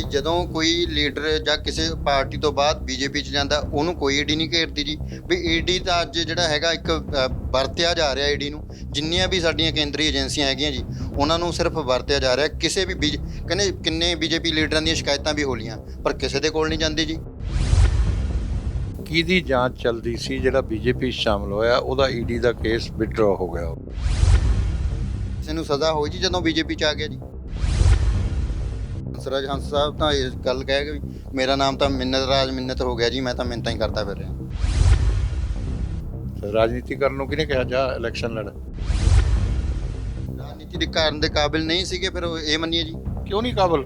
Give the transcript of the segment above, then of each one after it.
ਵੀ ਜਦੋਂ ਕੋਈ ਲੀਡਰ ਜਾਂ ਕਿਸੇ ਪਾਰਟੀ ਤੋਂ ਬਾਅਦ ਬੀਜੇਪੀ 'ਚ ਜਾਂਦਾ ਉਹਨੂੰ ਕੋਈ ਈਡੀ ਨਹੀਂ ਘੇਰਦੀ ਜੀ। ਵੀ ਈਡੀ ਤਾਂ ਅੱਜ ਜਿਹੜਾ ਹੈਗਾ ਇੱਕ ਵਰਤਿਆ ਜਾ ਰਿਹਾ ਈਡੀ ਨੂੰ ਜਿੰਨੀਆਂ ਵੀ ਸਾਡੀਆਂ ਕੇਂਦਰੀ ਏਜੰਸੀਆਂ ਹੈਗੀਆਂ ਜੀ ਉਹਨਾਂ ਨੂੰ ਸਿਰਫ ਵਰਤਿਆ ਜਾ ਰਿਹਾ। ਕਿਸੇ ਵੀ ਕਹਿੰਦੇ ਕਿੰਨੇ ਬੀਜੇਪੀ ਲੀਡਰਾਂ ਦੀਆਂ ਸ਼ਿਕਾਇਤਾਂ ਵੀ ਹੋ ਲੀਆਂ ਪਰ ਕਿਸੇ ਦੇ ਕੋਲ ਨਹੀਂ ਜਾਂਦੀ ਜੀ। ਕਿਹਦੀ ਜਾਂਚ ਚੱਲਦੀ ਸੀ ਜਿਹੜਾ ਬੀਜੇਪੀ ਸ਼ਾਮਲ ਹੋਇਆ ਉਹਦਾ ਈਡੀ ਦਾ ਕੇਸ ਵਿਡਰਾ ਹੋ ਗਿਆ। ਕਿਸੇ ਨੂੰ ਸਜ਼ਾ ਹੋਈ ਜੀ ਜਦੋਂ ਬੀਜੇਪੀ 'ਚ ਆ ਗਿਆ ਜੀ। ਹੰਸਰਾਜ ਹੰਸ ਸਾਹਿਬ ਤਾਂ ਇਹ ਗੱਲ ਕਹਿ ਵੀ ਮੇਰਾ ਨਾਮ ਤਾਂ ਮਿੰਨਤ ਰਾਜ ਮਿੰਨਤ ਹੋ ਗਿਆ ਜੀ ਮੈਂ ਤਾਂ ਮਿੰਨਤਾਂ ਹੀ ਕਰਦਾ ਫਿਰ ਰਿਹਾ। ਰਾਜਨੀਤੀ ਕਰਨ ਨੂੰ ਕਿਹਨੇ ਕਿਹਾ? ਜਾ ਇਲੈਕਸ਼ਨ ਲੜ ਰਾਜਨੀਤੀ ਦੇ ਕਾਰਨ ਦੇ ਕਾਬਿਲ ਨਹੀਂ ਸੀਗੇ ਫਿਰ ਉਹ ਇਹ ਮੰਨੀਏ ਜੀ। ਕਿਉਂ ਨਹੀਂ ਕਾਬਲ?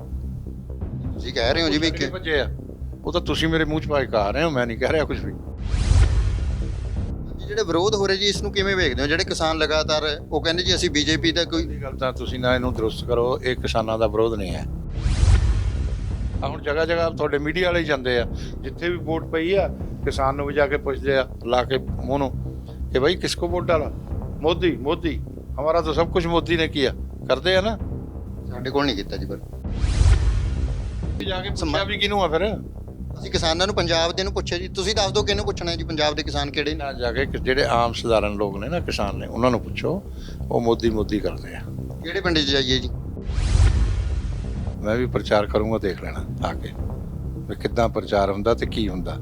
ਤੁਸੀਂ ਕਹਿ ਰਹੇ ਹੋ ਜੀ ਵੀ ਕਿਹਨੇ ਕਿ ਆ? ਉਹ ਤਾਂ ਤੁਸੀਂ ਮੇਰੇ ਮੂੰਹ 'ਚ ਪਾ ਕੇ ਕਹਾ ਰਹੇ ਹੋ ਮੈਂ ਨਹੀਂ ਕਹਿ ਰਿਹਾ ਕੁਝ ਵੀ। ਜਿਹੜੇ ਵਿਰੋਧ ਹੋ ਰਹੇ ਜੀ ਇਸ ਨੂੰ ਕਿਵੇਂ ਵੇਖਦੇ ਹੋ? ਜਿਹੜੇ ਕਿਸਾਨ ਲਗਾਤਾਰ ਉਹ ਕਹਿੰਦੇ ਜੀ ਅਸੀਂ ਬੀਜੇਪੀ ਦਾ ਕੋਈ ਗੱਲ ਤਾਂ ਤੁਸੀਂ ਨਾ ਇਹਨੂੰ ਦਰੁਸਤ ਕਰੋ ਇਹ ਕਿਸਾਨਾਂ ਦਾ ਵਿਰੋਧ ਨਹੀਂ ਹੈ। ਆ ਹੁਣ ਜਗ੍ਹਾ ਜਗ੍ਹਾ ਤੁਹਾਡੇ ਮੀਡੀਆ ਵਾਲੇ ਹੀ ਜਾਂਦੇ ਆ। ਜਿੱਥੇ ਵੀ ਵੋਟ ਪਈ ਆ ਕਿਸਾਨ ਨੂੰ ਵੀ ਜਾ ਕੇ ਪੁੱਛਦੇ ਆ ਲਾ ਕੇ ਮੂੰਹ ਨੂੰ ਕਿ ਭਾਈ ਕਿਸ ਕੋ ਵੋਟ ਡਾਲਾ? ਮੋਦੀ ਮੋਦੀ ਹਮਾਰਾ ਤਾਂ ਸਭ ਕੁਝ ਮੋਦੀ ਨੇ ਕੀਤਾ ਕਰਦੇ ਆ ਨਾ? ਸਾਡੇ ਕੋਲ ਨਹੀਂ ਕੀਤਾ ਜੀ ਪਰ। ਜਾ ਕੇ ਪੁੱਛਿਆ ਵੀ ਕਿਹਨੂੰ ਆ ਫਿਰ? ਅਸੀਂ ਕਿਸਾਨਾਂ ਨੂੰ ਪੰਜਾਬ ਦੇ ਨੂੰ ਪੁੱਛਿਆ ਜੀ। ਤੁਸੀਂ ਦੱਸ ਦਿਓ ਕਿਹਨੂੰ ਪੁੱਛਣਾ ਹੈ ਜੀ ਪੰਜਾਬ ਦੇ ਕਿਸਾਨ ਕਿਹੜੇ ਨੇ ਜਾ ਕੇ ਕਿ ਜਿਹੜੇ ਆਮ ਸਧਾਰਨ ਲੋਕ ਨੇ ਨਾ ਕਿਸਾਨ ਨੇ ਉਹਨਾਂ ਨੂੰ ਪੁੱਛੋ। ਉਹ ਮੋਦੀ ਮੋਦੀ ਕਰਦੇ ਆ। ਕਿਹੜੇ ਪਿੰਡ 'ਚ ਜਾਈਏ ਜੀ? ਮੈਂ ਵੀ ਪ੍ਰਚਾਰ ਕਰੂੰਗਾ ਦੇਖ ਲੈਣਾ ਆ ਕੇ। ਵੀ ਕਿੱਦਾਂ ਪ੍ਰਚਾਰ ਹੁੰਦਾ ਤੇ ਕੀ ਹੁੰਦਾ।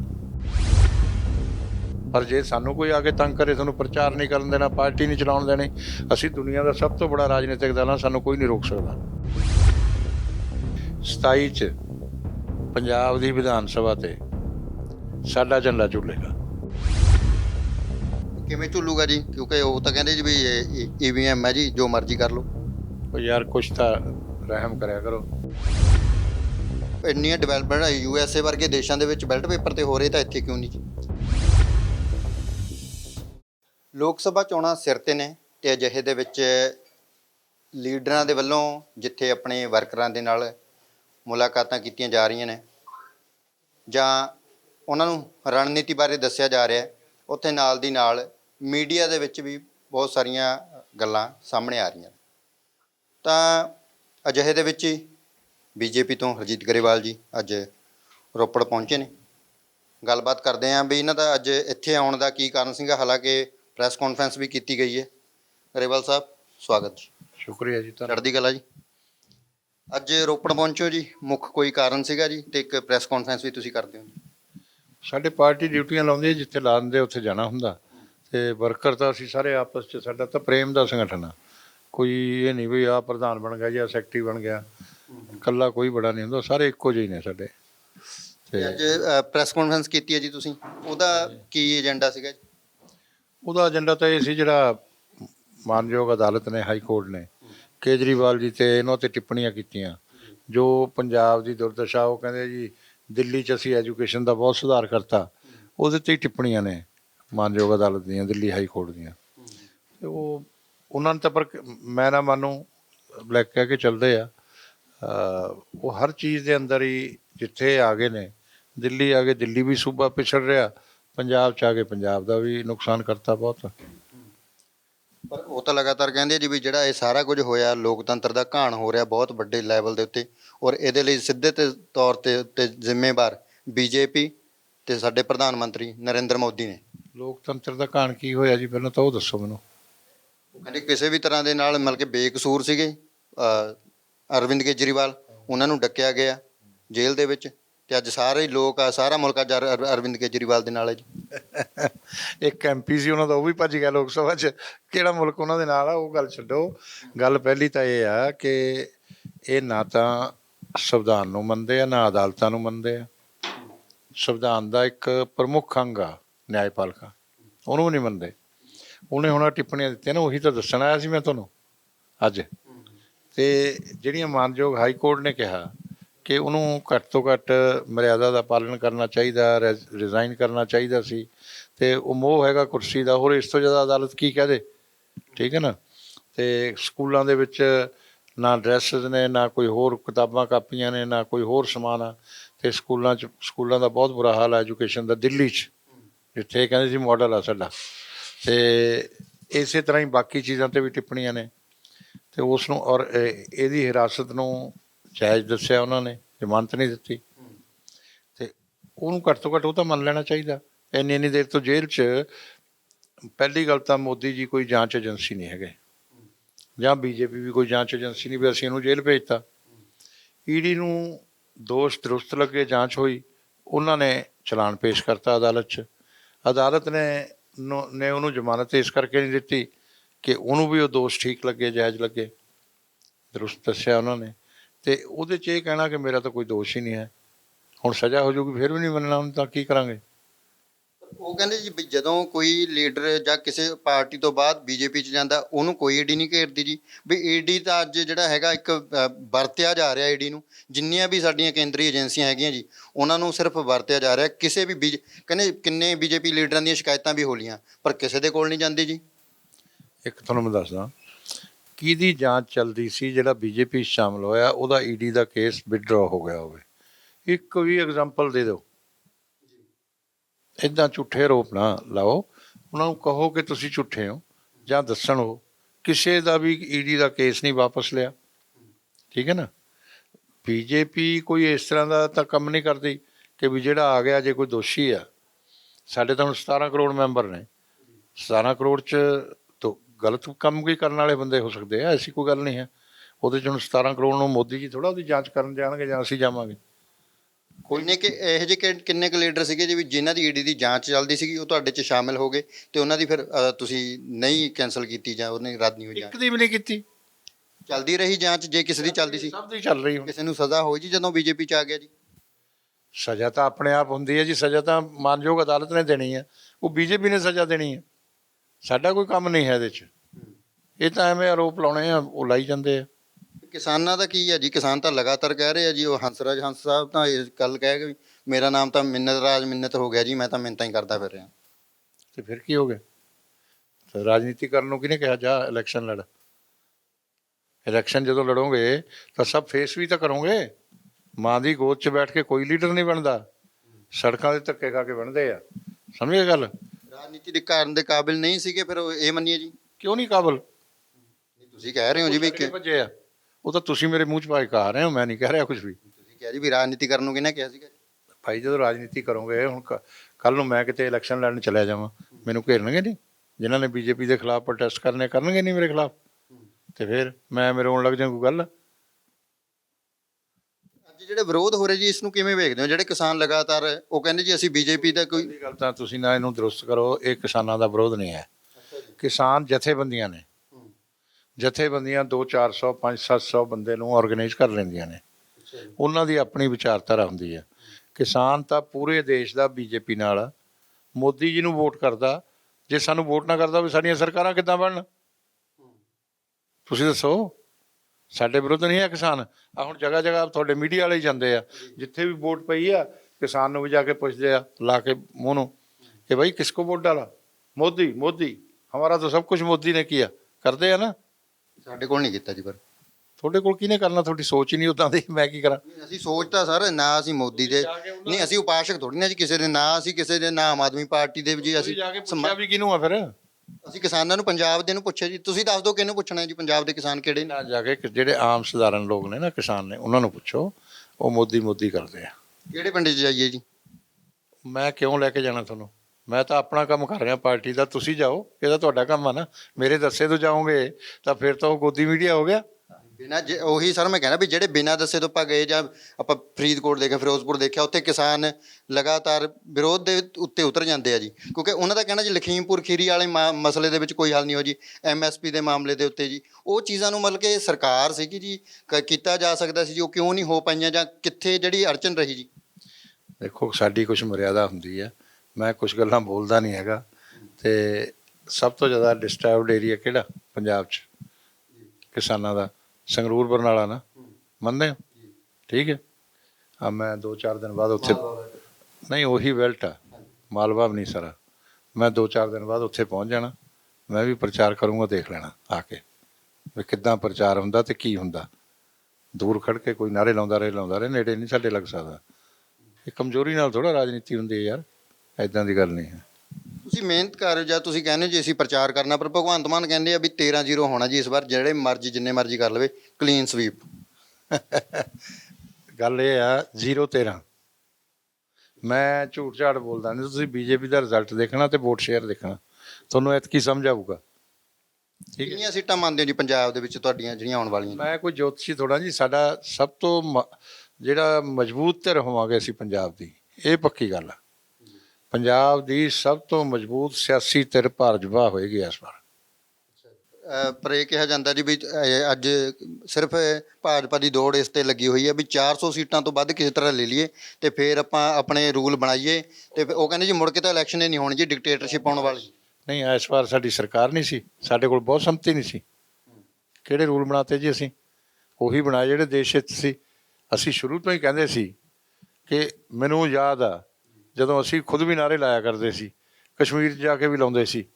ਪਰ ਜੇ ਸਾਨੂੰ ਕੋਈ ਆ ਕੇ ਤੰਗ ਕਰੇ ਤੁਹਾਨੂੰ ਪ੍ਰਚਾਰ ਨਹੀਂ ਕਰਨ ਦੇਣਾ ਪਾਰਟੀ ਨਹੀਂ ਚਲਾਉਣ ਦੇਣੀ ਅਸੀਂ ਦੁਨੀਆ ਦਾ ਸਭ ਤੋਂ ਬੜਾ ਰਾਜਨੀਤਿਕ ਦਲ ਹਾਂ ਸਾਨੂੰ ਕੋਈ ਨਹੀਂ ਰੋਕ ਸਕਦਾ। 27 ਚ ਪੰਜਾਬ ਦੀ ਵਿਧਾਨ ਸਭਾ ਤੇ ਸਾਡਾ ਝੰਡਾ ਝੂਲੇਗਾ। ਕਿਵੇਂ ਝੁੱਲੂਗਾ ਜੀ? ਕਿਉਂਕਿ ਉਹ ਤਾਂ ਕਹਿੰਦੇ ਜੀ ਵੀ ਈਵੀਐਮ ਹੈ ਜੀ ਜੋ ਮਰਜ਼ੀ ਕਰ ਲਓ। ਉਹ ਯਾਰ ਕੁਛ ਤਾਂ ਰਹਿਮ ਕਰਿਆ ਕਰੋ। ਇੰਨੀਆਂ ਡਿਵੈਲਪਮੈਂਟ ਯੂਐਸਏ ਵਰਗੇ ਦੇਸ਼ਾਂ ਦੇ ਵਿੱਚ ਬੈਲਟ ਪੇਪਰ ਤੇ ਹੋ ਰਹੇ ਤਾਂ ਇੱਥੇ ਕਿਉਂ ਨਹੀਂ ਲੋਕ ਸਭਾ ਚੋਣਾਂ ਸਿਰ ਤੇ ਨੇ ਤੇ ਅਜਿਹੇ ਦੇ ਵਿੱਚ ਲੀਡਰਾਂ ਦੇ ਵੱਲੋਂ ਜਿੱਥੇ ਆਪਣੇ ਵਰਕਰਾਂ ਦੇ ਨਾਲ ਮੁਲਾਕਾਤਾਂ ਕੀਤੀਆਂ ਜਾ ਰਹੀਆਂ ਨੇ, ਜਾਂ ਉਹਨਾਂ ਨੂੰ ਰਣਨੀਤੀ ਬਾਰੇ ਦੱਸਿਆ ਜਾ ਰਿਹਾ ਹੈ, ਉੱਥੇ ਨਾਲ ਦੀ ਨਾਲ ਮੀਡੀਆ ਦੇ ਵਿੱਚ ਵੀ ਬਹੁਤ ਸਾਰੀਆਂ ਗੱਲਾਂ ਸਾਹਮਣੇ ਆ ਰਹੀਆਂ ਤਾਂ ਅਜਿਹੇ ਦੇ ਵਿੱਚ ਹੀ ਬੀਜੇਪੀ ਤੋਂ ਹਰਜੀਤ ਗਰੇਵਾਲ ਜੀ ਅੱਜ ਰੋਪੜ ਪਹੁੰਚੇ ਨੇ। ਗੱਲਬਾਤ ਕਰਦੇ ਆਂ ਵੀ ਇਹਨਾਂ ਦਾ ਅੱਜ ਇੱਥੇ ਆਉਣ ਦਾ ਕੀ ਕਾਰਨ ਸੀਗਾ ਹਾਲਾਂਕਿ ਪ੍ਰੈਸ ਕਾਨਫਰੰਸ ਵੀ ਕੀਤੀ ਗਈ ਹੈ। ਗਰੇਵਾਲ ਸਾਹਿਬ ਸਵਾਗਤ ਜੀ। ਸ਼ੁਕਰੀਆ ਜੀ ਤੁਹਾਨੂੰ ਚੜ੍ਹਦੀ ਕਲਾ ਜੀ। ਅੱਜ ਰੋਪੜ ਪਹੁੰਚੋ ਜੀ ਮੁੱਖ ਕੋਈ ਕਾਰਨ ਸੀਗਾ ਜੀ ਤੇ ਇੱਕ ਪ੍ਰੈਸ ਕਾਨਫਰੰਸ ਵੀ ਤੁਸੀਂ ਕਰਦੇ ਹੋ ਸਾਡੇ ਪਾਰਟੀ ਡਿਊਟੀਆਂ ਲਾਉਂਦੀ ਜਿੱਥੇ ਲਾ ਦਿੰਦੇ ਉੱਥੇ ਜਾਣਾ ਹੁੰਦਾ। ਤੇ ਵਰਕਰ ਤਾਂ ਅਸੀਂ ਸਾਰੇ ਆਪਸ 'ਚ ਸਾਡਾ ਤਾਂ ਪ੍ਰੇਮ ਦਾ ਸੰਗਠਨ ਆ। ਕੋਈ ਇਹ ਨਹੀਂ ਵੀ ਆ ਪ੍ਰਧਾਨ ਬਣ ਗਿਆ ਜਾਂ ਸੈਕਟਰੀ ਬਣ ਗਿਆ। ਇਕੱਲਾ ਕੋਈ ਬੜਾ ਨਹੀਂ ਹੁੰਦਾ ਸਾਰੇ ਇੱਕੋ ਜਿਹੇ ਨੇ ਸਾਡੇ। ਤੇ ਅੱਜ ਪ੍ਰੈਸ ਕਾਨਫਰੰਸ ਕੀਤੀ ਹੈ ਜੀ ਤੁਸੀਂ। ਉਹਦਾ ਕੀ ਏਜੰਡਾ ਸੀਗਾ ਜੀ? ਉਹਦਾ ਏਜੰਡਾ ਤਾਂ ਇਹ ਸੀ ਜਿਹੜਾ ਮਾਨਯੋਗ ਅਦਾਲਤ ਨੇ ਹਾਈ ਕੋਰਟ ਨੇ ਕੇਜਰੀਵਾਲ ਜੀ ਤੇ ਇਹਨਾਂ ਤੇ ਟਿੱਪਣੀਆਂ ਕੀਤੀਆਂ। ਜੋ ਪੰਜਾਬ ਦੀ ਦੁਰਦਸ਼ਾ ਉਹ ਕਹਿੰਦੇ ਜੀ ਦਿੱਲੀ 'ਚ ਅਸੀਂ ਐਜੂਕੇਸ਼ਨ ਦਾ ਬਹੁਤ ਸੁਧਾਰ ਕਰਤਾ। ਉਹਦੇ ਤੇ ਹੀ ਟਿੱਪਣੀਆਂ ਨੇ ਮਾਨਯੋਗ ਅਦਾਲਤ ਦੀਆਂ ਦਿੱਲੀ ਹਾਈ ਕੋਰਟ ਦੀਆਂ। ਤੇ ਉਹ ਉਹਨਾਂ ਨੇ ਤਾਂ ਪਰ ਮੈਂ ਨਾ ਮੰਨੂ ਬਲੈਕ ਕਹਿ ਕੇ ਚੱਲਦੇ ਆ ਉਹ ਹਰ ਚੀਜ਼ ਦੇ ਅੰਦਰ ਹੀ ਜਿੱਥੇ ਆ ਗਏ ਨੇ ਦਿੱਲੀ ਆ ਗਏ ਦਿੱਲੀ ਵੀ ਸੂਬਾ ਪਿਛੜ ਰਿਹਾ ਪੰਜਾਬ ਚ ਆ ਕੇ ਪੰਜਾਬ ਦਾ ਵੀ ਨੁਕਸਾਨ ਕਰਤਾ ਬਹੁਤ। ਪਰ ਉਹ ਤਾਂ ਲਗਾਤਾਰ ਕਹਿੰਦੇ ਜੀ ਵੀ ਜਿਹੜਾ ਇਹ ਸਾਰਾ ਕੁਝ ਹੋਇਆ ਲੋਕਤੰਤਰ ਦਾ ਘਾਣ ਹੋ ਰਿਹਾ ਬਹੁਤ ਵੱਡੇ ਲੈਵਲ ਦੇ ਉੱਤੇ ਔਰ ਇਹਦੇ ਲਈ ਸਿੱਧੇ ਤੇ ਤੌਰ ਤੇ ਉੱਤੇ ਜ਼ਿੰਮੇਵਾਰ ਬੀਜੇਪੀ ਤੇ ਸਾਡੇ ਪ੍ਰਧਾਨ ਮੰਤਰੀ ਨਰਿੰਦਰ ਮੋਦੀ ਨੇ। ਲੋਕਤੰਤਰ ਦਾ ਕਾਣ ਕੀ ਹੋਇਆ ਜੀ ਪਹਿਲਾਂ ਤਾਂ ਉਹ ਦੱਸੋ ਮੈਨੂੰ। ਉਹ ਕਹਿੰਦੇ ਕਿਸੇ ਵੀ ਤਰ੍ਹਾਂ ਦੇ ਨਾਲ ਮਤਲਬ ਕਿ ਬੇਕਸੂਰ ਸੀਗੇ ਅ, ਅਰਵਿੰਦ ਕੇਜਰੀਵਾਲ ਉਹਨਾਂ ਨੂੰ ਡੱਕਿਆ ਗਿਆ ਜੇਲ੍ਹ ਦੇ ਵਿੱਚ ਤੇ ਅੱਜ ਸਾਰੇ ਹੀ ਲੋਕ ਆ ਸਾਰਾ ਮੁਲਕ ਅੱਜ ਅਰ- ਅਰ- ਅਰਵਿੰਦ ਕੇਜਰੀਵਾਲ ਦੇ ਨਾਲ ਹੈ ਜੀ। ਇੱਕ ਐਮਪੀ ਸੀ ਉਹਨਾਂ ਦਾ ਉਹ ਵੀ ਭੱਜ ਗਿਆ ਲੋਕ ਸਭਾ 'ਚ। ਕਿਹੜਾ ਮੁਲਕ ਉਹਨਾਂ ਦੇ ਨਾਲ ਆ ਉਹ ਗੱਲ ਛੱਡੋ। ਗੱਲ ਪਹਿਲੀ ਤਾਂ ਇਹ ਆ ਕਿ ਇਹ ਨਾ ਤਾਂ ਸੰਵਿਧਾਨ ਨੂੰ ਮੰਨਦੇ ਆ ਨਾ ਅਦਾਲਤਾਂ ਨੂੰ ਮੰਨਦੇ ਆ। ਸੰਵਿਧਾਨ ਦਾ ਇੱਕ ਪ੍ਰਮੁੱਖ ਅੰਗ ਆ ਨਿਆਂਪਾਲਿਕਾ। ਉਹਨੂੰ ਵੀ ਨਹੀਂ ਮੰਨਦੇ। ਉਹਨੇ ਹੁਣ ਆਹ ਟਿੱਪਣੀਆਂ ਦਿੱਤੀਆਂ ਨਾ, ਉਹੀ ਤਾਂ ਦੱਸਣ ਆਇਆ ਸੀ ਮੈਂ ਤੁਹਾਨੂੰ ਅੱਜ। ਤੇ ਜਿਹੜੀਆਂ ਮਾਨਯੋਗ ਹਾਈ ਕੋਰਟ ਨੇ ਕਿਹਾ ਕਿ ਉਹਨੂੰ ਘੱਟ ਤੋਂ ਘੱਟ ਮਰਿਆਦਾ ਦਾ ਪਾਲਣ ਕਰਨਾ ਚਾਹੀਦਾ ਰਿਜ਼ਾਈਨ ਕਰਨਾ ਚਾਹੀਦਾ ਸੀ, ਤੇ ਉਹ ਮੋਹ ਹੈਗਾ ਕੁਰਸੀ ਦਾ, ਹੋਰ ਇਸ ਤੋਂ ਜ਼ਿਆਦਾ ਅਦਾਲਤ ਕੀ ਕਹਦੇ? ਠੀਕ ਹੈ ਨਾ? ਤੇ ਸਕੂਲਾਂ ਦੇ ਵਿੱਚ ਨਾ ਡਰੈਸਸ ਨੇ, ਨਾ ਕੋਈ ਹੋਰ ਕਿਤਾਬਾਂ ਕਾਪੀਆਂ ਨੇ, ਨਾ ਕੋਈ ਹੋਰ ਸਮਾਨ ਆ, ਤੇ ਸਕੂਲਾਂ 'ਚ, ਸਕੂਲਾਂ ਦਾ ਬਹੁਤ ਬੁਰਾ ਹਾਲ ਹੈ ਐਜੂਕੇਸ਼ਨ ਦਾ, ਦਿੱਲੀ 'ਚ। ਜਿੱਥੇ ਕਹਿੰਦੇ ਸੀ ਮਾਡਲ ਆ ਸਾਡਾ। ਤੇ ਇਸੇ ਤਰ੍ਹਾਂ ਹੀ ਬਾਕੀ ਚੀਜ਼ਾਂ ਤੇ ਵੀ ਟਿੱਪਣੀਆਂ ਨੇ। ਤੇ ਉਸ ਨੂੰ ਔਰ ਇਹਦੀ ਹਿਰਾਸਤ ਨੂੰ ਜਾਇਜ਼ ਦੱਸਿਆ ਉਹਨਾਂ ਨੇ, ਜ਼ਮਾਨਤ ਨਹੀਂ ਦਿੱਤੀ। ਤੇ ਉਹਨੂੰ ਘੱਟ ਤੋਂ ਘੱਟ ਉਹ ਤਾਂ ਮੰਨ ਲੈਣਾ ਚਾਹੀਦਾ। ਇੰਨੀ ਇੰਨੀ ਦੇਰ ਤੋਂ ਜੇਲ੍ਹ 'ਚ ਪਹਿਲੀ ਗੱਲ ਤਾਂ ਮੋਦੀ ਜੀ ਕੋਈ ਜਾਂਚ ਏਜੰਸੀ ਨਹੀਂ ਹੈਗੇ। ਜਾਂ ਬੀਜੇਪੀ ਵੀ ਕੋਈ ਜਾਂਚ ਏਜੰਸੀ ਨਹੀਂ ਵੀ ਅਸੀਂ ਇਹਨੂੰ ਜੇਲ੍ਹ ਭੇਜਤਾ। ਈਡੀ ਨੂੰ ਦੋਸ਼ ਦਰੁਸਤ ਲੱਗੇ ਜਾਂਚ ਹੋਈ। ਉਹਨਾਂ ਨੇ ਚਲਾਨ ਪੇਸ਼ ਕਰਤਾ ਅਦਾਲਤ 'ਚ। ਅਦਾਲਤ ਨੇ ਨੂੰ- ਨੇ ਉਹਨੂੰ ਜ਼ਮਾਨਤ ਇਸ ਕਰਕੇ ਨਹੀਂ ਦਿੱਤੀ ਕਿ ਉਹਨੂੰ ਵੀ ਉਹ ਦੋਸ਼ ਠੀਕ ਲੱਗੇ, ਜਾਇਜ਼ ਲੱਗੇ। ਦਰੁਸਤ ਦੱਸਿਆ ਉਹਨਾਂ ਨੇ। ਤੇ ਉਹਦੇ 'ਚ ਇਹ ਕਹਿਣਾ ਕਿ ਮੇਰਾ ਤਾਂ ਕੋਈ ਦੋਸ਼ ਹੀ ਨਹੀਂ ਹੈ। ਹੁਣ ਸਜ਼ਾ ਹੋ ਜਾਊਗੀ, ਫਿਰ ਵੀ ਨਹੀਂ ਮੰਨਣਾ, ਹੁਣ ਤਾਂ ਕੀ ਕਰਾਂਗੇ? ਉਹ ਕਹਿੰਦੇ ਜੀ ਵੀ ਜਦੋਂ ਕੋਈ ਲੀਡਰ ਜਾਂ ਕਿਸੇ ਪਾਰਟੀ ਤੋਂ ਬਾਅਦ ਬੀਜੇਪੀ 'ਚ ਜਾਂਦਾ ਉਹਨੂੰ ਕੋਈ ਈਡੀ ਨਹੀਂ ਘੇਰਦੀ ਜੀ। ਵੀ ਈਡੀ ਤਾਂ ਅੱਜ ਜਿਹੜਾ ਹੈਗਾ ਇੱਕ ਅ, ਵਰਤਿਆ ਜਾ ਰਿਹਾ ਈਡੀ ਨੂੰ। ਜਿੰਨੀਆਂ ਵੀ ਸਾਡੀਆਂ ਕੇਂਦਰੀ ਏਜੰਸੀਆਂ ਹੈਗੀਆਂ ਜੀ ਉਹਨਾਂ ਨੂੰ ਸਿਰਫ ਵਰਤਿਆ ਜਾ ਰਿਹਾ। ਕਿਸੇ ਵੀ ਬੀਜ ਕਹਿੰਦੇ ਕਿੰਨੇ ਬੀਜੇਪੀ ਲੀਡਰਾਂ ਦੀਆਂ ਸ਼ਿਕਾਇਤਾਂ ਵੀ ਹੋ ਲਈਆਂ ਪਰ ਕਿਸੇ ਦੇ ਕੋਲ ਨਹੀਂ ਜਾਂਦੀ ਜੀ। ਇੱਕ ਤੁਹਾਨੂੰ ਮੈਂ ਦੱਸਦਾ ਕਿਹਦੀ ਜਾਂਚ ਚੱਲਦੀ ਸੀ ਜਿਹੜਾ ਬੀਜੇਪੀ ਸ਼ਾਮਲ ਹੋਇਆ ਉਹਦਾ ਈਡੀ ਦਾ ਕੇਸ ਵਿਡਰਾ ਹੋ ਗਿਆ ਹੋਵੇ। ਇੱਕ ਵੀ ਐਗਜ਼ਾਮਪਲ ਦੇ ਦਿਓ। ਇਦਾਂ ਝੂਠੇ ਆਰੋਪ ਨਾ ਲਾਓ। ਉਹਨਾਂ ਨੂੰ ਕਹੋ ਕਿ ਤੁਸੀਂ ਝੂਠੇ ਹੋ ਜਾਂ ਦੱਸਣ ਹੋ ਕਿਸੇ ਦਾ ਵੀ ਈਡੀ ਦਾ ਕੇਸ ਨਹੀਂ ਵਾਪਸ ਲਿਆ। ਠੀਕ ਹੈ ਨਾ? ਬੀਜੇਪੀ ਕੋਈ ਇਸ ਤਰ੍ਹਾਂ ਦਾ ਤਾਂ ਕੰਮ ਨਹੀਂ ਕਰਦੀ ਕਿ ਵੀ ਜਿਹੜਾ ਆ ਗਿਆ ਜੇ ਕੋਈ ਦੋਸ਼ੀ ਆ। ਸਾਡੇ ਤਾਂ ਹੁਣ 17 ਕਰੋੜ ਮੈਂਬਰ ਨੇ। 17 ਕਰੋੜ ਚ ਤੋਂ ਗਲਤ ਕੰਮ ਵੀ ਕਰਨ ਵਾਲੇ ਬੰਦੇ ਹੋ ਸਕਦੇ ਆ, ਐਸੀ ਕੋਈ ਗੱਲ ਨਹੀਂ ਹੈ। ਉਹਦੇ ਚ ਹੁਣ 17 ਕਰੋੜ ਨੂੰ ਮੋਦੀ ਜੀ ਥੋੜਾ ਉਹਦੀ ਜਾਂਚ ਕਰਨ ਜਾਣਗੇ ਜਾਂ ਅਸੀਂ ਜਾਵਾਂਗੇ। ਕੋਈ ਕਿ ਇਹੋ ਜਿਹੇ ਕਿ- ਕਿੰਨੇ ਕੁ ਲੀਡਰ ਸੀਗੇ ਜੀ ਵੀ ਜਿਨ੍ਹਾਂ ਦੀ ਈਡੀ ਦੀ ਜਾਂਚ ਚੱਲਦੀ ਸੀਗੀ ਉਹ ਤੁਹਾਡੇ 'ਚ ਸ਼ਾਮਿਲ ਹੋ ਗਏ ਤੇ ਉਹਨਾਂ ਦੀ ਫਿਰ ਅ, ਤੁਸੀਂ ਨਹੀਂ ਕੈਨਸਲ ਕੀਤੀ ਜਾਂ ਉਹਨੇ ਰੱਦ ਨਹੀਂ ਹੋਈ ਜਾਂਚ? ਇੱਕ ਦੀ ਵੀ ਨਹੀਂ ਕੀਤੀ। ਚੱਲਦੀ ਰਹੀ ਜਾਂਚ ਜੇ ਕਿਸੇ ਦੀ ਚੱਲਦੀ ਸੀ? ਸਭ ਦੀ ਚੱਲ ਰਹੀ ਹੁਣ। ਕਿਸੇ ਨੂੰ ਸਜ਼ਾ ਹੋਈ ਜੀ ਜਦੋਂ ਬੀਜੇਪੀ 'ਚ ਆ ਗਿਆ ਜੀ? ਸਜ਼ਾ ਤਾਂ ਆਪਣੇ ਆਪ ਹੁੰਦੀ ਹੈ ਜੀ ਸਜ਼ਾ ਤਾਂ ਮਾਨਯੋਗ ਅਦਾਲਤ ਨੇ ਦੇਣੀ ਹੈ। ਉਹ ਬੀਜੇਪੀ ਨੇ ਸਜ਼ਾ ਦੇਣੀ ਹੈ। ਸਾਡਾ ਕੋਈ ਕੰਮ ਨਹੀਂ ਹੈ ਇਹਦੇ 'ਚ। ਇਹ ਤਾਂ ਐਵੇਂ ਆਰੋਪ ਲਾਉਣੇ ਆ ਉਹ ਲਾਈ ਜਾਂਦੇ ਆ। ਕਿਸਾਨਾਂ ਦਾ ਕੀ ਹੈ ਜੀ? ਕਿਸਾਨ ਤਾਂ ਲਗਾਤਾਰ ਕਹਿ ਰਹੇ ਆ ਜੀ ਉਹ ਹੰਸਰਾਜ ਹੰਸ ਸਾਹਿਬ ਤਾਂ ਇਹ ਗੱਲ ਕਹਿ ਗਏ ਵੀ ਮੇਰਾ ਨਾਮ ਤਾਂ ਮਿੰਨਤ ਰਾਜ ਮਿੰਨਤ ਹੋ ਗਿਆ ਜੀ ਮੈਂ ਤਾਂ ਮਿੰਨਤਾਂ ਹੀ ਕਰਦਾ ਫਿਰ ਰਿਹਾ। ਤੇ ਫਿਰ ਕੀ ਹੋ ਗਿਆ? ਤੇ ਰਾਜਨੀਤੀ ਕਰਨ ਨੂੰ ਕਿਹਨੇ ਕਿਹਾ? ਜਾ ਇਲੈਕਸ਼ਨ ਲੜ। ਇਲੈਕਸ਼ਨ ਜਦੋਂ ਲੜੋਗੇ ਤਾਂ ਸਭ ਫੇਸ ਵੀ ਤਾਂ ਕਰੋਗੇ। ਮਾਂ ਦੀ ਗੋਦ 'ਚ ਬੈਠ ਕੇ ਕੋਈ ਲੀਡਰ ਨਹੀਂ ਬਣਦਾ। ਸੜਕਾਂ ਦੇ ਧੱਕੇ ਖਾ ਕੇ ਬਣਦੇ ਆ। ਸਮਝੇ ਗੱਲ? ਰਾਜਨੀਤੀ ਦੇ ਕਾਰਨ ਦੇ ਕਾਬਿਲ ਨਹੀਂ ਸੀਗੇ ਫਿਰ ਉਹ ਇਹ ਮੰਨੀਏ ਜੀ। ਕਿਉਂ ਨਹੀਂ ਕਾਬਲ? ਤੁਸੀਂ ਕਹਿ ਰਹੇ ਹੋ ਜੀ ਵੀ ਕਿ- ਭੱਜੇ ਆ। ਉਹ ਤਾਂ ਤੁਸੀਂ ਮੇਰੇ ਮੂੰਹ 'ਚ ਪਾ ਕੇ ਕਹਾ ਰਹੇ ਹੋ ਮੈਂ ਨਹੀਂ ਕਹਿ ਰਿਹਾ ਕੁਝ ਵੀ। ਤੁਸੀਂ ਕਿਹਾ ਜੀ ਵੀ ਰਾਜਨੀਤੀ ਕਰਨ ਨੂੰ ਕਿਹਨੇ ਕਿਹਾ ਸੀਗਾ ਭਾਈ ਜਦੋਂ ਰਾਜਨੀਤੀ ਕਰੋਗੇ ਹੁਣ ਕੱਲ ਨੂੰ ਮੈਂ ਕਿਤੇ ਇਲੈਕਸ਼ਨ ਲੜਨ ਚਲਿਆ ਜਾਵਾਂ ਮੈਨੂੰ ਘੇਰਨਗੇ ਨਹੀਂ? ਜਿਨ੍ਹਾਂ ਨੇ ਬੀਜੇਪੀ ਦੇ ਖਿਲਾਫ ਪ੍ਰੋਟੈਸਟ ਕਰਨੇ ਕਰਨਗੇ ਨਹੀਂ ਮੇਰੇ ਖਿਲਾਫ? ਤੇ ਫਿਰ ਮੈਂ ਮੇਰੇ ਹੋਣ ਲੱਗ ਜਾਂ ਕੋਈ ਗੱਲ। ਅੱਜ ਜਿਹੜੇ ਵਿਰੋਧ ਹੋ ਰਹੇ ਜੀ ਇਸ ਨੂੰ ਕਿਵੇਂ ਵੇਖਦੇ ਹੋ? ਜਿਹੜੇ ਕਿਸਾਨ ਲਗਾਤਾਰ ਉਹ ਕਹਿੰਦੇ ਜੀ ਅਸੀਂ ਬੀਜੇਪੀ ਦਾ ਕੋਈ ਗੱਲ ਤਾਂ ਤੁਸੀਂ ਨਾ ਇਹਨੂੰ ਦਰੁਸਤ ਕਰੋ ਇਹ ਕਿਸਾਨਾਂ ਦਾ ਵਿਰੋਧ ਨਹੀਂ ਹੈ। ਕਿਸਾਨ ਜਥੇਬੰਦੀਆਂ ਨੇ। ਜਥੇਬੰਦੀਆਂ 2 400 5 700 ਬੰਦੇ ਨੂੰ ਆਰਗੇਨਾਈਜ਼ ਕਰ ਲੈਂਦੀਆਂ ਨੇ। ਉਹਨਾਂ ਦੀ ਆਪਣੀ ਵਿਚਾਰਧਾਰਾ ਹੁੰਦੀ ਹੈ। ਕਿਸਾਨ ਤਾਂ ਪੂਰੇ ਦੇਸ਼ ਦਾ ਬੀਜੇਪੀ ਨਾਲ ਆ। ਮੋਦੀ ਜੀ ਨੂੰ ਵੋਟ ਕਰਦਾ। ਜੇ ਸਾਨੂੰ ਵੋਟ ਨਾ ਕਰਦਾ ਵੀ ਸਾਡੀਆਂ ਸਰਕਾਰਾਂ ਕਿੱਦਾਂ ਬਣਨ? ਤੁਸੀਂ ਦੱਸੋ। ਸਾਡੇ ਵਿਰੁੱਧ ਨਹੀਂ ਹੈ ਕਿਸਾਨ। ਆ ਹੁਣ ਜਗ੍ਹਾ ਜਗ੍ਹਾ ਤੁਹਾਡੇ ਮੀਡੀਆ ਵਾਲੇ ਜਾਂਦੇ ਆ। ਜਿੱਥੇ ਵੀ ਵੋਟ ਪਈ ਆ ਕਿਸਾਨ ਨੂੰ ਵੀ ਜਾ ਕੇ ਪੁੱਛਦੇ ਆ ਲਾ ਕੇ ਮੂੰਹ ਨੂੰ ਕਿ ਭਾਈ ਕਿਸਕੋ ਵੋਟ ਡਾਲਾ? ਮੋਦੀ ਮੋਦੀ। ਹਮਾਰਾ ਤਾਂ ਸਭ ਕੁਝ ਮੋਦੀ ਨੇ ਕੀਤਾ ਕਰਦੇ ਆ ਨਾ? ਸਾਡੇ ਕੋਲ ਨਹੀਂ ਕੀਤਾ ਜੀ ਪਰ। ਤੁਹਾਡੇ ਕੋਲ ਕਿਹਨੇ ਕਰਨਾ? ਤੁਹਾਡੀ ਸੋਚ ਹੀ ਨਹੀਂ ਉਦਾਂ ਦੀ। ਮੈਂ ਕੀ ਕਰਾਂ? ਅਸੀਂ ਸੋਚਤਾ ਸਰ ਨਾ ਅਸੀਂ ਮੋਦੀ ਦੇ ਨਹੀਂ ਅਸੀਂ ਉਪਾਸ਼ਕ ਥੋੜੀ ਨਾ ਜੀ ਕਿਸੇ ਦੇ ਨਾ ਅਸੀਂ ਕਿਸੇ ਦੇ ਨਾ ਆਮ ਆਦਮੀ ਪਾਰਟੀ ਦੇ ਜੀ ਅਸੀਂ ਜਾ ਕੇ ਸਮਾ- ਪੁੱਛਿਆ ਵੀ ਕਿਹਨੂੰ ਆ ਫਿਰ? ਅਸੀਂ ਕਿਸਾਨਾਂ ਨੂੰ ਪੰਜਾਬ ਦੇ ਨੂੰ ਪੁੱਛਿਆ ਜੀ। ਤੁਸੀਂ ਦੱਸ ਦਿਓ ਕਿਹਨੂੰ ਪੁੱਛਣਾ ਹੈ ਜੀ ਪੰਜਾਬ ਦੇ ਕਿਸਾਨ ਕਿਹੜੇ ਨੇ? ਨਾ ਜਾ ਕੇ ਕਿ ਜਿਹੜੇ ਆਮ ਸਧਾਰਨ ਲੋਕ ਨੇ ਨਾ ਕਿਸਾਨ ਨੇ ਉਹਨਾਂ ਨੂੰ ਪੁੱਛੋ। ਉਹ ਮੋਦੀ ਮੋਦੀ ਕਰਦੇ ਆ। ਕਿਹੜੇ ਪਿੰਡ 'ਚ ਜਾਈਏ ਜੀ? ਮੈਂ ਕਿਉਂ ਲੈ ਕੇ ਜਾਣਾ ਤੁਹਾਨੂੰ? ਮੈਂ ਤਾਂ ਆਪਣਾ ਕੰਮ ਕਰ ਰਿਹਾ ਪਾਰਟੀ ਦਾ ਤੁਸੀਂ ਜਾਓ ਇਹਦਾ ਤੁਹਾਡਾ ਕੰਮ ਆ ਨਾ। ਮੇਰੇ ਦੱਸੇ ਤੋਂ ਜਾਓਗੇ ਤਾਂ ਫਿਰ ਤਾਂ ਉਹ ਗੋਦੀ ਮੀਡੀਆ ਹੋ ਗਿਆ। ਬਿਨਾ ਉਹੀ ਸਰ ਮੈਂ ਕਹਿਣਾ ਵੀ ਜਿਹੜੇ ਬਿਨਾਂ ਦੱਸੇ ਤੋਂ ਆਪਾਂ ਗਏ ਜਾਂ ਆਪਾਂ ਫਰੀਦਕੋਟ ਦੇਖਿਆ ਫਿਰੋਜ਼ਪੁਰ ਦੇਖਿਆ ਉੱਥੇ ਕਿਸਾਨ ਲਗਾਤਾਰ ਵਿਰੋਧ ਦੇ ਉੱਤੇ ਉਤਰ ਜਾਂਦੇ ਆ ਜੀ। ਕਿਉਂਕਿ ਉਹਨਾਂ ਦਾ ਕਹਿਣਾ ਜੀ ਲਖੀਮਪੁਰ ਖੀਰੀ ਵਾਲੇ ਮਸਲੇ ਦੇ ਵਿੱਚ ਕੋਈ ਹੱਲ ਨਹੀਂ ਹੋ ਜੀ ਐਮਐਸਪੀ ਦੇ ਮਾਮਲੇ ਦੇ ਉੱਤੇ ਜੀ। ਉਹ ਚੀਜ਼ਾਂ ਨੂੰ ਮਤਲਬ ਕਿ ਸਰਕਾਰ ਸੀਗੀ ਜੀ ਕੀਤਾ ਜਾ ਸਕਦਾ ਸੀ ਜੀ ਉਹ ਕਿਉਂ ਨਹੀਂ ਹੋ ਪਾਈਆਂ ਜਾਂ ਕਿੱਥੇ ਜਿਹੜੀ ਅੜਚਨ ਰਹੀ ਜੀ? ਦੇਖੋ ਸਾਡੀ ਕੁਝ ਮਰਿਆਦਾ ਹੁੰਦੀ ਹੈ ਮੈਂ ਕੁਝ ਗੱਲਾਂ ਬੋਲਦਾ ਨਹੀਂ ਹੈਗਾ। ਤੇ ਸਭ ਤੋਂ ਜ਼ਿਆਦਾ ਡਿਸਟਰਬਡ ਏਰੀਆ ਕਿਹੜਾ? ਪੰਜਾਬ 'ਚ। ਕਿਸਾਨਾਂ ਦਾ। ਸੰਗਰੂਰ ਬਰਨਾਲਾ ਨਾ। ਮੰਨਦੇ ਹੋ? ਠੀਕ ਹੈ। ਆ ਮੈਂ 2-4 ਦਿਨ ਬਾਅਦ ਉੱਥੇ ਨਹੀਂ ਉਹੀ ਬੈਲਟ ਆ। ਮਾਲਵਾ ਵੀ ਨਹੀਂ ਸਾਰਾ। ਮੈਂ 2-4 ਦਿਨ ਬਾਅਦ ਉੱਥੇ ਪਹੁੰਚ ਜਾਣਾ। ਮੈਂ ਵੀ ਪ੍ਰਚਾਰ ਕਰੂੰਗਾ ਦੇਖ ਲੈਣਾ ਆ ਕੇ। ਵੀ ਕਿੱਦਾਂ ਪ੍ਰਚਾਰ ਹੁੰਦਾ ਤੇ ਕੀ ਹੁੰਦਾ। ਦੂਰ ਖੜ ਕੇ ਕੋਈ ਨਾਰੇ ਲਾਉਂਦਾ ਰਹੇ ਲਾਉਂਦਾ ਰਹੇ ਨੇੜੇ ਨਹੀਂ ਸਾਡੇ ਲੱਗ ਸਕਦਾ। ਇਹ ਕਮਜ਼ੋਰੀ ਨਾਲ ਥੋੜਾ ਰਾਜਨੀਤੀ ਹੁੰਦੀ ਹੈ ਯਾਰ। ਐਦਾਂ ਦੀ ਗੱਲ ਨਹੀਂ ਹੈ। ਤੁਸੀਂ ਮਿਹਨਤ ਕਰ ਰਹੇ ਹੋ ਜਾਂ ਤੁਸੀਂ ਕਹਿੰਦੇ ਜੀ ਅਸੀਂ ਪ੍ਰਚਾਰ ਕਰਨਾ ਪਰ ਭਗਵੰਤ ਮਾਨ ਕਹਿੰਦੇ ਆ ਵੀ 13-0 ਹੋਣਾ ਜੀ ਇਸ ਵਾਰ ਜਿਹੜੇ ਮਰਜ਼ੀ ਜਿੰਨੇ ਮਰਜ਼ੀ ਕਰ ਲਵੇ ਕਲੀਨ ਸਵੀਪ ਗੱਲ ਇਹ ਆ 013 ਮੈਂ ਝੂਠ ਝਾੜ ਬੋਲਦਾ ਨਹੀਂ ਤੁਸੀਂ ਬੀਜੇਪੀ ਦਾ ਰਿਜ਼ਲਟ ਦੇਖਣਾ ਤੇ ਵੋਟ ਸ਼ੇਅਰ ਦੇਖਣਾ। ਤੁਹਾਨੂੰ ਐਤਕੀ ਸਮਝ ਆਊਗਾ। ਠੀਕ ਕਿੰਨੀਆਂ ਸੀਟਾਂ ਮੰਨਦੇ ਹੋ ਜੀ ਪੰਜਾਬ ਦੇ ਵਿੱਚ ਤੁਹਾਡੀਆਂ ਜਿਹੜੀਆਂ ਆਉਣ ਵਾਲੀਆਂ? ਮੈਂ ਕੋਈ ਜੋਤਸ਼ੀ ਥੋੜਾ ਜੀ ਸਾਡਾ ਸਭ ਤੋਂ ਜਿਹੜਾ ਮਜ਼ਬੂਤ ਧਿਰ ਹੋਵਾਂਗੇ ਅਸੀਂ ਪੰਜਾਬ ਦੀ ਇਹ ਪੱਕੀ ਗੱਲ ਆ। ਪੰਜਾਬ ਦੀ ਸਭ ਤੋਂ ਮਜ਼ਬੂਤ ਸਿਆਸੀ ਧਿਰ ਭਾਜਪਾ ਹੋਏਗੀ ਇਸ ਵਾਰ। ਪਰ ਇਹ ਕਿਹਾ ਜਾਂਦਾ ਜੀ ਵੀ ਅੱਜ ਸਿਰਫ ਭਾਜਪਾ ਦੀ ਦੌੜ ਇਸ ਤੇ ਲੱਗੀ ਹੋਈ ਹੈ ਵੀ 400 ਸੀਟਾਂ ਤੋਂ ਵੱਧ ਕਿਸੇ ਤਰ੍ਹਾਂ ਲੈ ਲਈਏ ਤੇ ਫਿਰ ਆਪਾਂ ਆਪਣੇ ਰੂਲ ਬਣਾਈਏ ਤੇ ਫਿਰ ਉਹ ਕਹਿੰਦੇ ਜੀ ਮੁੜ ਕੇ ਤਾਂ ਇਲੈਕਸ਼ਨ ਹੀ ਨਹੀਂ ਹੋਣੀ ਜੀ ਡਿਕਟੇਟਰਸ਼ਿਪ ਆਉਣ ਵਾਲੀ। ਨਹੀਂ ਇਸ ਵਾਰ ਸਾਡੀ ਸਰਕਾਰ ਨਹੀਂ ਸੀ। ਸਾਡੇ ਕੋਲ ਬਹੁਤ ਸੰਮਤੀ ਨਹੀਂ ਸੀ। ਕਿਹੜੇ ਰੂਲ ਬਣਾਤੇ ਜੀ ਅਸੀਂ? ਉਹੀ ਬਣਾਏ ਜਿਹੜੇ ਦੇਸ਼ ਹਿੱਤ ਸੀ। ਅਸੀਂ ਸ਼ੁਰੂ ਤੋਂ ਹੀ ਕਹਿੰਦੇ ਸੀ ਕਿ ਮੈਨੂੰ ਯਾਦ ਆ ਜਦੋਂ ਅਸੀਂ ਖੁਦ ਵੀ ਨਾਰੇ ਲਾਇਆ ਕਰਦੇ ਸੀ, ਕਸ਼ਮੀਰ ਜਾ ਕੇ ਵੀ ਲਾਉਂਦੇ ਸੀ।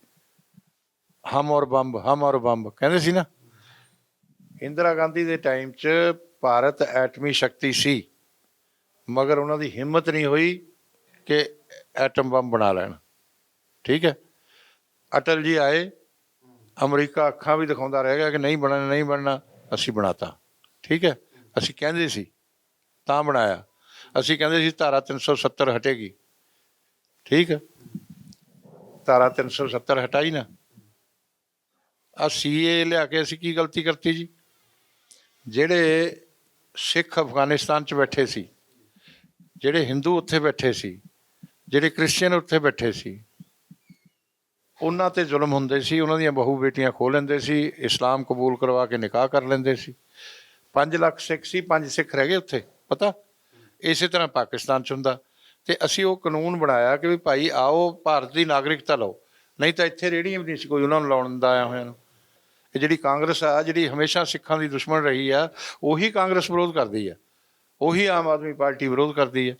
ਹਮ ਔਰ ਬੰਬ, ਹਮ ਔਰ ਬੰਬ, ਕਹਿੰਦੇ ਸੀ ਨਾ? ਇੰਦਰਾ ਗਾਂਧੀ ਦੇ ਟਾਈਮ 'ਚ ਭਾਰਤ ਐਟਮੀ ਸ਼ਕਤੀ ਸੀ, ਮਗਰ ਉਹਨਾਂ ਦੀ ਹਿੰਮਤ ਨਹੀਂ ਹੋਈ ਕਿ ਐਟਮ ਬੰਬ ਬਣਾ ਲੈਣ। ਠੀਕ ਹੈ? ਅਟਲ ਜੀ ਆਏ, ਅਮਰੀਕਾ ਅੱਖਾਂ ਵੀ ਦਿਖਾਉਂਦਾ ਰਹਿ ਗਿਆ ਕਿ ਨਹੀਂ ਬਣਨਾ ਨਹੀਂ ਬਣਨਾ, ਅਸੀਂ ਬਣਾਤਾ। ਠੀਕ ਹੈ? ਅਸੀਂ ਕਹਿੰਦੇ ਸੀ, ਤਾਂ ਬਣਾਇਆ। ਅਸੀਂ ਕਹਿੰਦੇ ਸੀ ਧਾਰਾ 370 ਹਟੇਗੀ। ਠੀਕ ਹੈ। ਧਾਰਾ 370 ਹਟਾਈ ਨਾ। ਆ ਸੀਏ ਲਿਆ ਕੇ ਅਸੀਂ ਕੀ ਗਲਤੀ ਕਰਤੀ ਜੀ? ਜਿਹੜੇ ਸਿੱਖ ਅਫਗਾਨਿਸਤਾਨ 'ਚ ਬੈਠੇ ਸੀ, ਜਿਹੜੇ ਹਿੰਦੂ ਉੱਥੇ ਬੈਠੇ ਸੀ, ਜਿਹੜੇ ਕ੍ਰਿਸਚੀਅਨ ਉੱਥੇ ਬੈਠੇ ਸੀ, ਉਹਨਾਂ ਤੇ ਜ਼ੁਲਮ ਹੁੰਦੇ ਸੀ, ਉਹਨਾਂ ਦੀਆਂ ਬਹੂ ਬੇਟੀਆਂ ਖੋਹ ਲੈਂਦੇ ਸੀ, ਇਸਲਾਮ ਕਬੂਲ ਕਰਵਾ ਕੇ ਨਿਕਾਹ ਕਰ ਲੈਂਦੇ ਸੀ। 5 ਲੱਖ ਸਿੱਖ ਸੀ 5 ਸਿੱਖ ਰਹਿ ਗਏ ਉੱਥੇ, ਪਤਾ? ਇਸੇ ਤਰ੍ਹਾਂ ਪਾਕਿਸਤਾਨ ਚ ਹੁੰਦਾ। ਤੇ ਅਸੀਂ ਉਹ ਕਾਨੂੰਨ ਬਣਾਇਆ ਕਿ ਵੀ ਭਾਈ ਆਓ ਭਾਰਤ ਦੀ ਨਾਗਰਿਕਤਾ ਲਓ। ਨਹੀਂ ਤਾਂ ਇੱਥੇ ਰੇੜੀਆਂ ਵੀ ਨਹੀਂ ਸੀ ਕੋਈ ਉਹਨਾਂ ਨੂੰ ਲਾਉਣ ਦਾ ਆਇਆ ਹੋਇਆ ਨੂੰ। ਇਹ ਜਿਹੜੀ ਕਾਂਗਰਸ ਆ ਜਿਹੜੀ ਹਮੇਸ਼ਾ ਸਿੱਖਾਂ ਦੀ ਦੁਸ਼ਮਣ ਰਹੀ ਆ ਉਹੀ ਕਾਂਗਰਸ ਵਿਰੋਧ ਕਰਦੀ ਆ। ਉਹੀ ਆਮ ਆਦਮੀ ਪਾਰਟੀ ਵਿਰੋਧ ਕਰਦੀ ਆ।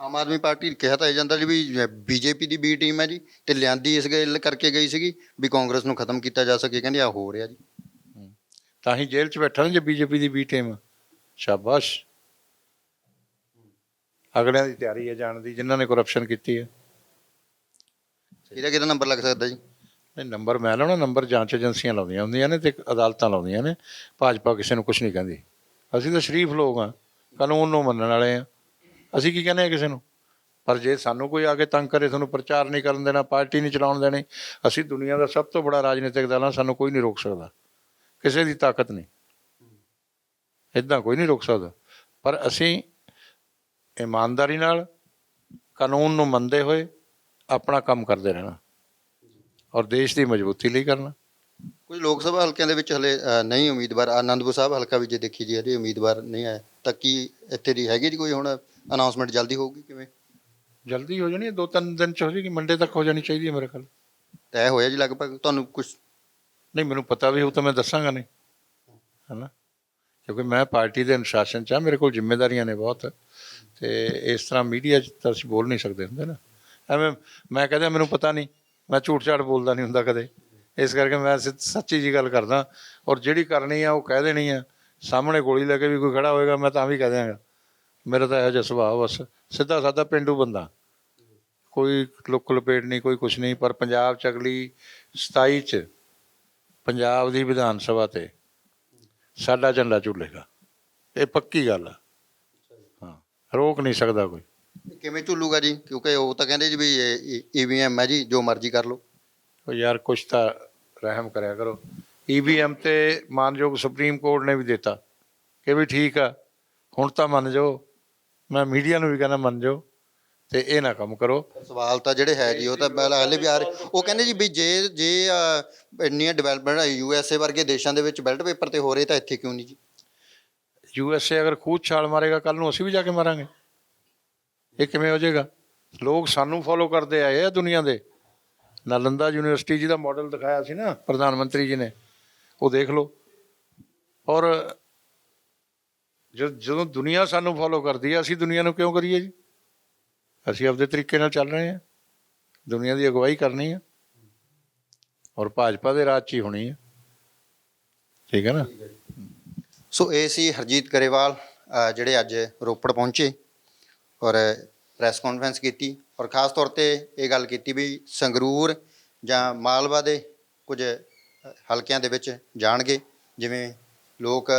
ਆਮ ਆਦਮੀ ਪਾਰਟੀ ਕਿਹਾ ਤਾਂ ਇਹ ਜਾਂਦਾ ਜੀ ਵੀ ਬੀਜੇਪੀ ਦੀ ਬੀ ਟੀਮ ਹੈ ਜੀ ਤੇ ਲਿਆਂਦੀ ਇਸ ਗੱਲ ਕਰਕੇ ਗਈ ਸੀਗੀ ਵੀ ਕਾਂਗਰਸ ਨੂੰ ਖਤਮ ਕੀਤਾ ਜਾ ਸਕੇ। ਕਹਿੰਦੇ ਆ ਹੋ ਰਿਹਾ ਜੀ। ਤਾਂ ਹੀ ਜੇਲ੍ਹ 'ਚ ਬੈਠਾ ਨਾ ਜੇ ਬੀਜੇਪੀ ਦੀ ਬੀ ਟੀਮ ਸ਼ਾਬਾਸ਼। ਅਗਲਿਆਂ ਦੀ ਤਿਆਰੀ ਹੈ ਜਾਣ ਦੀ ਜਿਨ੍ਹਾਂ ਨੇ ਕਰਪਸ਼ਨ ਕੀਤੀ ਹੈ। ਇਹਦਾ ਕਿਹਦਾ ਨੰਬਰ ਲੱਗ ਸਕਦਾ ਜੀ? ਨਹੀਂ ਨੰਬਰ ਮੈਂ ਲਾਉਣਾ ਨੰਬਰ ਜਾਂਚ ਏਜੰਸੀਆਂ ਲਾਉਂਦੀਆਂ ਹੁੰਦੀਆਂ ਨੇ ਤੇ ਅਦਾਲਤਾਂ ਲਾਉਂਦੀਆਂ ਨੇ। ਭਾਜਪਾ ਕਿਸੇ ਨੂੰ ਕੁਝ ਨਹੀਂ ਕਹਿੰਦੀ। ਅਸੀਂ ਤਾਂ ਸ਼ਰੀਫ ਲੋਕ ਆ ਕਾਨੂੰਨ ਨੂੰ ਮੰਨਣ ਵਾਲੇ ਆ ਅਸੀਂ ਕੀ ਕਹਿੰਦੇ ਆ ਕਿਸੇ ਨੂੰ? ਪਰ ਜੇ ਸਾਨੂੰ ਕੋਈ ਆ ਕੇ ਤੰਗ ਕਰੇ ਤੁਹਾਨੂੰ ਪ੍ਰਚਾਰ ਨਹੀਂ ਕਰਨ ਦੇਣਾ ਪਾਰਟੀ ਨਹੀਂ ਚਲਾਉਣ ਦੇਣੀ ਅਸੀਂ ਦੁਨੀਆ ਦਾ ਸਭ ਤੋਂ ਬੜਾ ਰਾਜਨੀਤਿਕ ਦਲ ਆ ਸਾਨੂੰ ਕੋਈ ਨਹੀਂ ਰੋਕ ਸਕਦਾ। ਕਿਸੇ ਦੀ ਤਾਕਤ ਨਹੀਂ। ਇਦਾਂ ਕੋਈ ਨਹੀਂ ਰੋਕ ਸਕਦਾ। ਪਰ ਅਸੀਂ ਇਮਾਨਦਾਰੀ ਨਾਲ ਕਾਨੂੰਨ ਨੂੰ ਮੰਨਦੇ ਹੋਏ ਆਪਣਾ ਕੰਮ ਕਰਦੇ ਰਹਿਣਾ ਔਰ ਦੇਸ਼ ਦੀ ਮਜ਼ਬੂਤੀ ਲਈ ਕਰਨਾ। ਕੁਝ ਲੋਕ ਸਭਾ ਹਲਕਿਆਂ ਦੇ ਵਿੱਚ ਹਲੇ ਨਹੀਂ ਉਮੀਦਵਾਰ ਆਨੰਦਪੁਰ ਸਾਹਿਬ ਹਲਕਾ ਵੀ ਜੇ ਦੇਖੀ ਜੀ ਹਲੇ ਉਮੀਦਵਾਰ ਨਹੀਂ ਆਇਆ। ਤਾਂ ਕੀ ਇੱਥੇ ਦੀ ਹੈਗੀ ਜੀ ਕੋਈ ਹੁਣ ਅਨਾਉਂਸਮੈਂਟ ਜਲਦੀ ਹੋਊਗੀ ਕਿਵੇਂ? ਜਲਦੀ ਹੋ ਜਾਣੀ ਦੋ ਤਿੰਨ ਦਿਨ ਚ ਹੋ ਜਾਏਗੀ ਮੰਡੇ ਤੱਕ ਹੋ ਜਾਣੀ ਚਾਹੀਦੀ ਹੈ ਮੇਰੇ ਖਿਆਲ। ਤੈਅ ਹੋਇਆ ਜੀ ਲਗਭਗ ਤੁਹਾਨੂੰ ਕੁਝ ਨਹੀਂ ਮੈਨੂੰ ਪਤਾ ਵੀ ਹੋ ਤਾਂ ਮੈਂ ਦੱਸਾਂਗਾ ਨਹੀਂ। ਹੈਨਾ? ਕਿਉਂਕਿ ਮੈਂ ਪਾਰਟੀ ਦੇ ਅਨੁਸ਼ਾਸਨ ਚ ਆ, ਮੇਰੇ ਕੋਲ ਜ਼ਿੰਮੇਵਾਰੀਆਂ ਨੇ ਬਹੁਤ, ਤੇ ਇਸ ਤਰ੍ਹਾਂ ਮੀਡੀਆ 'ਚ ਤਾਂ ਅਸੀਂ ਬੋਲ ਨਹੀਂ ਸਕਦੇ ਹੁੰਦੇ ਨਾ। ਐਵੇਂ ਮੈਂ ਕਹਿੰਦਾ, ਮੈਨੂੰ ਪਤਾ ਨਹੀਂ, ਮੈਂ ਝੂਠ ਝਾੜ ਬੋਲਦਾ ਨਹੀਂ ਹੁੰਦਾ ਕਦੇ। ਇਸ ਕਰਕੇ ਮੈਂ ਸੱਚੀ ਜੀ ਗੱਲ ਕਰਦਾ ਔਰ ਜਿਹੜੀ ਕਰਨੀ ਆ, ਉਹ ਕਹਿ ਦੇਣੀ ਆ। ਸਾਹਮਣੇ ਗੋਲੀ ਲੈ ਕੇ ਵੀ ਕੋਈ ਖੜਾ ਹੋਏਗਾ, ਮੈਂ ਤਾਂ ਵੀ ਕਹਿ ਦਿਆਂਗਾ। ਮੇਰਾ ਤਾਂ ਇਹੋ ਜਿਹਾ ਸੁਭਾਅ ਬਸ। ਸਿੱਧਾ ਸਾਦਾ ਪਿੰਡੂ ਬੰਦਾ। ਕੋਈ ਲੁੱਕ ਲਪੇਟ ਨਹੀਂ, ਕੋਈ ਕੁਛ ਨਹੀਂ, ਪਰ ਪੰਜਾਬ ਚ ਅਗਲੀ 27 ਚ ਪੰਜਾਬ ਦੀ ਵਿਧਾਨ ਸਭਾ ਤੇ ਸਾਡਾ ਝੰਡਾ ਝੂਲੇਗਾ। ਇਹ ਪੱਕੀ ਗੱਲ ਆ। ਹਾਂ ਰੋਕ ਨਹੀਂ ਸਕਦਾ ਕੋਈ। ਕਿਵੇਂ ਝੁੱਲੂਗਾ ਜੀ? ਕਿਉਂਕਿ ਉਹ ਤਾਂ ਕਹਿੰਦੇ ਜੀ ਵੀ ਈਵੀਐਮ ਹੈ ਜੀ ਜੋ ਮਰਜ਼ੀ ਕਰ ਲਓ। ਉਹ ਯਾਰ ਕੁਛ ਤਾਂ ਰਹਿਮ ਕਰਿਆ ਕਰੋ। ਈਵੀਐਮ ਤੇ ਮਾਨਯੋਗ ਸੁਪਰੀਮ ਕੋਰਟ ਨੇ ਵੀ ਦਿੱਤਾ ਕਿ ਵੀ ਠੀਕ ਆ। ਹੁਣ ਤਾਂ ਮੰਨ ਜਾਓ। ਮੈਂ ਮੀਡੀਆ ਨੂੰ ਵੀ ਕਹਿੰਦਾ ਮੰਨ ਜਾਓ। ਤੇ ਇਹ ਨਾ ਕੰਮ ਕਰੋ। ਸਵਾਲ ਤਾਂ ਜਿਹੜੇ ਹੈ ਜੀ ਉਹ ਤਾਂ ਪਹਿਲਾਂ ਹਲੇ ਵੀ ਆ ਰਹੇ। ਉਹ ਕਹਿੰਦੇ ਜੀ ਵੀ ਜੇ ਜੇ ਅ, ਇੰਨੀਆਂ ਡਿਵੈਲਪਮੈਂਟ ਯੂਐਸਏ ਵਰਗੇ ਦੇਸ਼ਾਂ ਦੇ ਵਿੱਚ ਬੈਲਟ ਪੇਪਰ ਤੇ ਹੋ ਰਹੇ ਤਾਂ ਇੱਥੇ ਕਿਉਂ ਨਹੀਂ ਜੀ? ਯੂਐਸਏ ਅਗਰ ਖੂਦ ਛਾਲ ਮਾਰੇਗਾ ਕੱਲ ਨੂੰ ਅਸੀਂ ਵੀ ਜਾ ਕੇ ਮਾਰਾਂਗੇ। ਇਹ ਕਿਵੇਂ ਹੋ ਜਾਏਗਾ? ਲੋਕ ਸਾਨੂੰ ਫੋਲੋ ਕਰਦੇ ਆਏ ਆ ਦੁਨੀਆ ਦੇ। ਨਾਲੰਦਾ ਯੂਨੀਵਰਸਿਟੀ ਜੀ ਦਾ ਮਾਡਲ ਦਿਖਾਇਆ ਸੀ ਨਾ ਪ੍ਰਧਾਨ ਮੰਤਰੀ ਜੀ ਨੇ। ਉਹ ਦੇਖ ਲਓ। ਔਰ ਜਦ- ਜਦੋਂ ਦੁਨੀਆ ਸਾਨੂੰ ਫੋਲੋ ਕਰਦੀ ਹੈ ਅਸੀਂ ਦੁਨੀਆ ਨੂੰ ਕਿਉਂ ਕਰੀਏ ਜੀ? ਅਸੀਂ ਆਪਦੇ ਤਰੀਕੇ ਨਾਲ ਚੱਲ ਰਹੇ ਹਾਂ। ਦੁਨੀਆ ਦੀ ਅਗਵਾਈ ਕਰਨੀ ਹੈ। ਔਰ ਭਾਜਪਾ ਦੇ ਰਾਜ 'ਚ ਹੀ ਹੋਣੀ ਹੈ। ਠੀਕ ਹੈ ਨਾ? ਸੋ ਇਹ ਸੀ ਹਰਜੀਤ ਗਰੇਵਾਲ ਜਿਹੜੇ ਅੱਜ ਰੋਪੜ ਪਹੁੰਚੇ ਔਰ ਪ੍ਰੈਸ ਕਾਨਫਰੰਸ ਕੀਤੀ ਔਰ ਖਾਸ ਤੌਰ ਤੇ ਇਹ ਗੱਲ ਕੀਤੀ ਵੀ ਸੰਗਰੂਰ ਜਾਂ ਮਾਲਵਾ ਦੇ ਕੁਝ ਹਲਕਿਆਂ ਦੇ ਵਿੱਚ ਜਾਣਗੇ। ਜਿਵੇਂ ਲੋਕ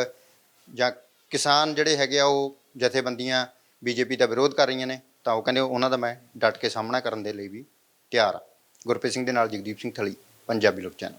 ਜਾਂ ਕਿਸਾਨ ਜਿਹੜੇ ਹੈਗੇ ਆ ਉਹ ਜਥੇਬੰਦੀਆਂ, ਬੀਜੇਪੀ ਦਾ ਵਿਰੋਧ ਕਰ ਰਹੀਆਂ ਨੇ। ਤਾਂ ਉਹ ਕਹਿੰਦੇ ਉਹਨਾਂ ਦਾ ਮੈਂ ਡਟ ਕੇ ਸਾਹਮਣਾ ਕਰਨ ਦੇ ਲਈ ਵੀ ਤਿਆਰ ਆ ਗੁਰਪ੍ਰੀਤ ਸਿੰਘ ਦੇ ਨਾਲ ਜਗਦੀਪ ਸਿੰਘ ਥਲੀ, ਪੰਜਾਬੀ ਲੋਕ ਚੈਨਲ।